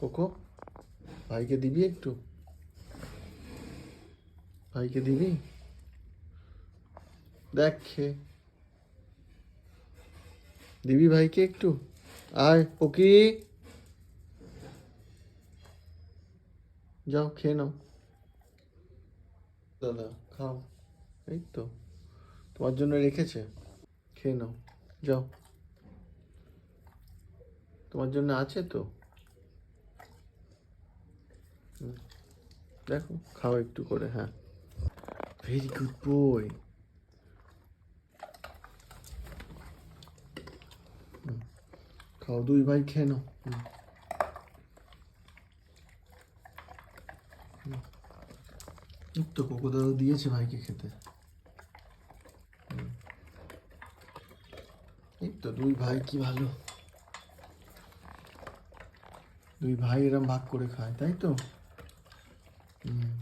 Cocoa, ভাইকে দিবি একটু? ভাইকে দিবি? দেখ খেয়ে দিবি ভাইকে একটু? আয় পকি যাও, খেয়ে নাও। দাদা, খাও। এই তো। তোমার জন্য রেখেছে। খেয়ে নাও। যাও। তোমার জন্য আছে তো। দেখো, খাও একটু করে হ্যাঁ। ভেরি গুড বই খাও, দুই ভাই খেয়ে নাও। তো কোকো দাদা দিয়েছে ভাইকে খেতে। এই তো দুই ভাই, কি ভালো। দুই ভাই এরম ভাগ করে খায়, তাই তো? Mm.